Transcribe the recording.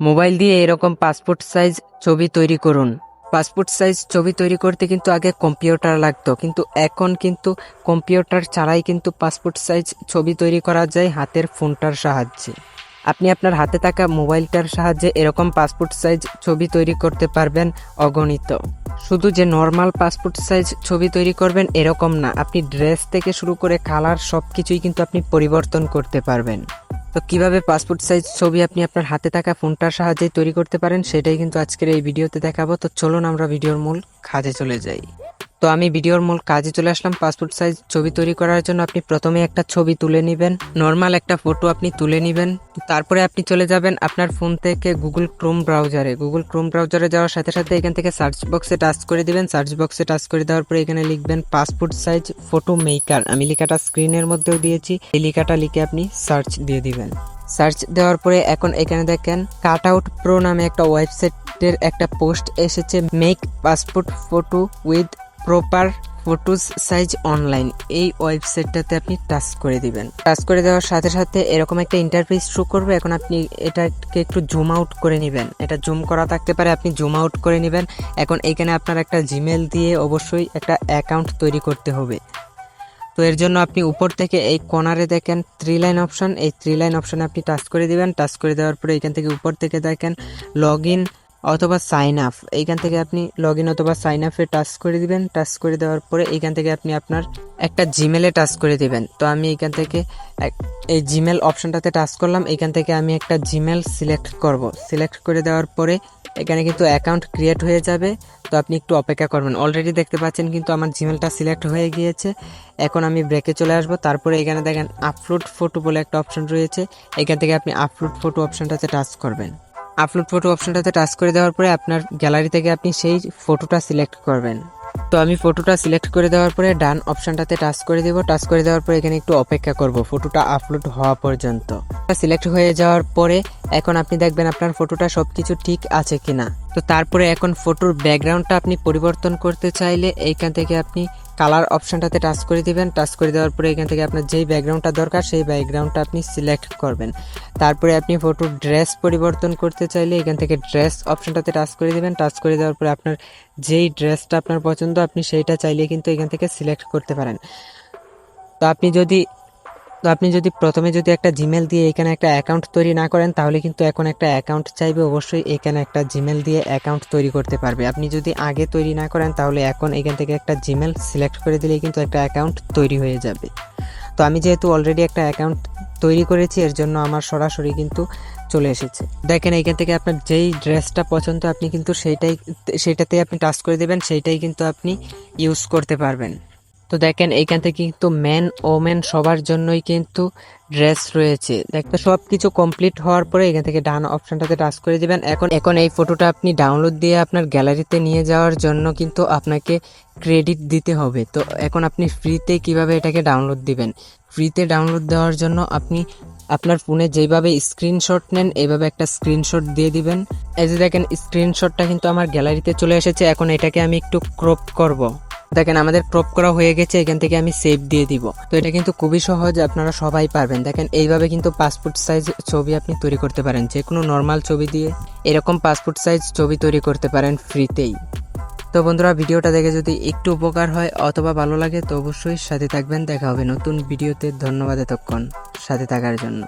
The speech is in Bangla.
মোবাইল দিয়ে এরকম পাসপোর্ট সাইজ ছবি তৈরি করুন। পাসপোর্ট সাইজ ছবি তৈরি করতে কিন্তু আগে কম্পিউটার লাগতো, কিন্তু এখন কিন্তু কম্পিউটার ছাড়াই কিন্তু পাসপোর্ট সাইজ ছবি তৈরি করা যায় হাতের ফোনটার সাহায্যে। আপনি আপনার হাতে থাকা মোবাইলটার সাহায্যে এরকম পাসপোর্ট সাইজ ছবি তৈরি করতে পারবেন অগণিত। শুধু যে নর্মাল পাসপোর্ট সাইজ ছবি তৈরি করবেন এরকম না, আপনি ড্রেস থেকে শুরু করে কালার সব কিছুই কিন্তু আপনি পরিবর্তন করতে পারবেন। তো কীভাবে পাসপোর্ট সাইজ ছবি আপনি আপনার হাতে থাকা ফোনটার সাহায্যে তৈরি করতে পারেন, সেটাই কিন্তু আজকের এই ভিডিওতে দেখাবো। তো চলুন আমরা ভিডিওর মূল খাজে চলে যাই। তো আমি ভিডিওর মূল কাজে চলে আসলাম। পাসপোর্ট সাইজ ছবি তৈরি করার জন্য আপনি প্রথমে একটা ছবি তুলে নেবেন। নর্মাল একটা ফটো আপনি তুলে নেবেন। তারপরে আপনি চলে যাবেন আপনার ফোন থেকে গুগল ক্রোম ব্রাউজারে। গুগল ক্রোম ব্রাউজারে যাওয়ার সাথে সাথে এখান থেকে সার্চ বক্সে টাচ করে দিবেন। সার্চ বক্সে টাচ করে দেওয়ার পরে এখানে লিখবেন পাসপোর্ট সাইজ ফটো মেকার। আমি লেখাটা স্ক্রিনের মধ্যেও দিয়েছি। এই লেখাটা লিখে আপনি সার্চ দিয়ে দিবেন। সার্চ দেওয়ার পরে এখন এখানে দেখেন কাট আউট প্রো নামে একটা ওয়েবসাইটের একটা পোস্ট এসেছে। Make passport photo with proper photos size online এই ওয়েবসাইটটাতে আপনি টাচ করে দিবেন। টাচ করে দেওয়ার সাথে সাথে এরকম একটা ইন্টারফেস শো করবে। এখন আপনি এটাকে একটু জুম আউট করে নেবেন। এটা জুম করা থাকতে পারে, আপনি জুম আউট করে নেবেন। এখন এখানে আপনার একটা জিমেল দিয়ে অবশ্যই একটা অ্যাকাউন্ট তৈরি করতে হবে। তো এর জন্য আপনি উপর থেকে এই কর্নারে দেখেন থ্রি লাইন অপশন এই থ্রি লাইন অপশানে আপনি টাচ করে দিবেন। টাচ করে দেওয়ার পরে এখান থেকে উপর থেকে দেখেন লগ ইন অথবা সাইন আপ এইখান থেকে আপনি লগ ইন অথবা সাইন আপে টাচ করে দিবেন। টাচ করে দেওয়ার পরে এইখান থেকে আপনি আপনার একটা জিমেলে টাচ করে দিবেন। তো আমি এইখান থেকে এই জিমেল অপশনটাতে টাচ করলাম। এইখান থেকে আমি একটা জিমেল সিলেক্ট করব। সিলেক্ট করে দেওয়ার পরে এখানে কিন্তু অ্যাকাউন্ট ক্রিয়েট হয়ে যাবে। তো আপনি একটু অপেক্ষা করবেন। অলরেডি দেখতে পাচ্ছেন কিন্তু আমার জিমেলটা সিলেক্ট হয়ে গিয়েছে। এখন আমি ব্রেকে চলে আসব। তারপরে এখানে দেখেন আপলোড ফটো বলে একটা অপশন রয়েছে। এখান থেকে আপনি আপলোড ফটো অপশনটাতে টাচ করবেন। আপলোড ফটো অপশনটাতে টাচ করে দেওয়ার পরে আপনার গ্যালারি থেকে আপনি সেই ফটোটা সিলেক্ট করবেন। তো আমি ফটোটা সিলেক্ট করে দেওয়ার পরে ডান অপশনটাতে টাচ করে দেবো। টাচ করে দেওয়ার পরে এখানে একটু অপেক্ষা করব ফটোটা আপলোড হওয়া পর্যন্ত। সিলেক্ট হয়ে যাওয়ার পরে এখন আপনি দেখবেন আপনার ফটোটা সব কিছু ঠিক আছে কিনা। তো তারপরে এখন ফটোর ব্যাকগ্রাউন্ডটা আপনি পরিবর্তন করতে চাইলে এইখান থেকে আপনি কালার অপশানটাতে টাচ করে দিবেন। টাচ করে দেওয়ার পরে এখান থেকে আপনার যেই ব্যাকগ্রাউন্ডটা দরকার, সেই ব্যাকগ্রাউন্ডটা আপনি সিলেক্ট করবেন। তারপরে আপনি ফটোর ড্রেস পরিবর্তন করতে চাইলে এখান থেকে ড্রেস অপশানটাতে টাচ করে দিবেন। টাচ করে দেওয়ার পরে আপনার যেই ড্রেসটা আপনার পছন্দ, আপনি সেইটা চাইলে কিন্তু এখান থেকে সিলেক্ট করতে পারেন। তো আপনি যদি তো আপনি যদি প্রথমে যদি একটা জিমেল দিয়ে এখানে একটা অ্যাকাউন্ট তৈরি না করেন, তাহলে কিন্তু এখন একটা অ্যাকাউন্ট চাইবে। অবশ্যই এখানে একটা জিমেল দিয়ে অ্যাকাউন্ট তৈরি করতে পারবে। আপনি যদি আগে তৈরি না করেন, তাহলে এখন এখান থেকে একটা জিমেল সিলেক্ট করে দিলেই কিন্তু একটা অ্যাকাউন্ট তৈরি হয়ে যাবে। তো আমি যেহেতু অলরেডি একটা অ্যাকাউন্ট তৈরি করেছি, এর জন্য আমার সরাসরি কিন্তু চলে এসেছে। দেখেন, এখান থেকে আপনার যেই ড্রেসটা পছন্দ, আপনি কিন্তু সেইটাই সেটাতে আপনি টাচ করে দেবেন, সেইটাই কিন্তু আপনি ইউজ করতে পারবেন। তো দেখেন, এইখান থেকে কিন্তু ম্যান ওমেন সবার জন্যই কিন্তু ড্রেস রয়েছে। দেখতে সব কিছু কমপ্লিট হওয়ার পরে এখান থেকে ডান অপশনটাতে টাচ করে দিবেন। এখন এখন এই ফটোটা আপনি ডাউনলোড দিয়ে আপনার গ্যালারিতে নিয়ে যাওয়ার জন্য কিন্তু আপনাকে ক্রেডিট দিতে হবে। তো এখন আপনি ফ্রিতে কীভাবে এটাকে ডাউনলোড দিবেন? ফ্রিতে ডাউনলোড দেওয়ার জন্য আপনি আপনার ফোনে যেভাবে স্ক্রিনশট নেন, এইভাবে একটা স্ক্রিনশট দিয়ে দিবেন। এই যে দেখেন স্ক্রিনশটটা কিন্তু আমার গ্যালারিতে চলে এসেছে। এখন এটাকে আমি একটু ক্রপ করব। দেখেন, আমাদের ক্রপ করা হয়ে গেছে, এখান থেকে আমি সেভ দিয়ে দিব। তো এটা কিন্তু খুবই সহজ, আপনারা সবাই পারবেন। দেখেন, এইভাবে কিন্তু পাসপোর্ট সাইজ ছবি আপনি তৈরি করতে পারেন। যে কোনো নর্মাল ছবি দিয়ে এরকম পাসপোর্ট সাইজ ছবি তৈরি করতে পারেন ফ্রিতেই তো বন্ধুরা, ভিডিওটা দেখে যদি একটু উপকার হয় অথবা ভালো লাগে, তো অবশ্যই সাথে থাকবেন। দেখা হবে নতুন ভিডিওতে। ধন্যবাদ এতক্ষণ সাথে থাকার জন্য।